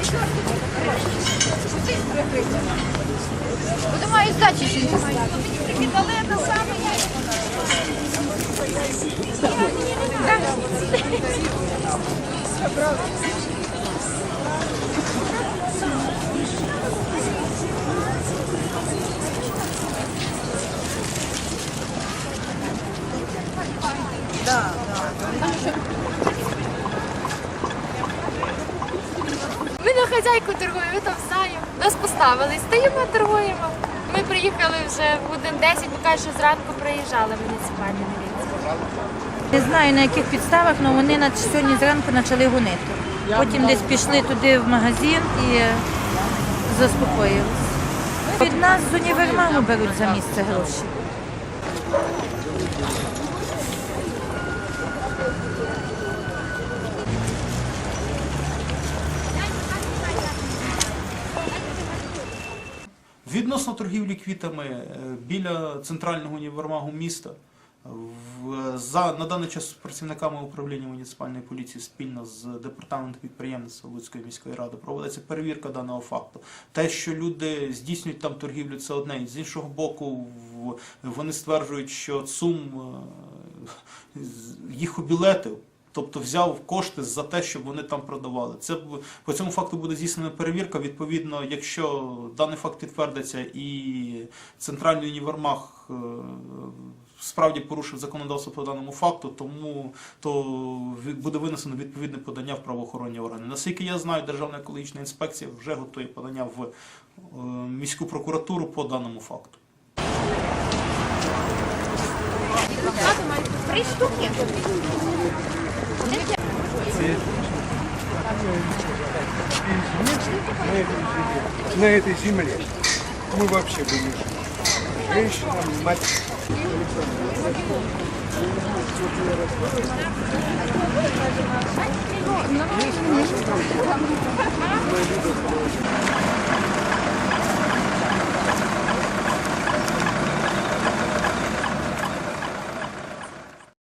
Ми на хазяйку торгуємо, ми там знаємо. Нас поставили, стоїмо, торгуємо. Ми приїхали вже годин 10, бо кажуть, що зранку приїжджали муніципальні міліції. Не знаю на яких підставах, але вони сьогодні зранку почали гонити. Потім десь пішли туди в магазин і заспокоїлися. Від нас з універмагу беруть за місце гроші. Відносно торгівлі квітами е, біля центрального універмагу міста в, за, на даний час працівниками управління муніципальної поліції спільно з департаментом підприємництва Луцької міської ради проводиться перевірка даного факту. Те, що люди здійснюють там торгівлю, це одне. З іншого боку, в- вони стверджують, що ЦУМ е, їх обілетив. Тобто взяв кошти за те, щоб вони там продавали. Це по цьому факту буде здійснена перевірка. Відповідно, якщо даний факт підтвердиться і центральний універмаг е, справді порушив законодавство по даному факту, тому то буде винесено відповідне подання в правоохоронні органи. Наскільки я знаю, Державна екологічна інспекція вже готує подання в е, міську прокуратуру по даному факту. Три на этой земле. Мы вообще были женщинам, мать.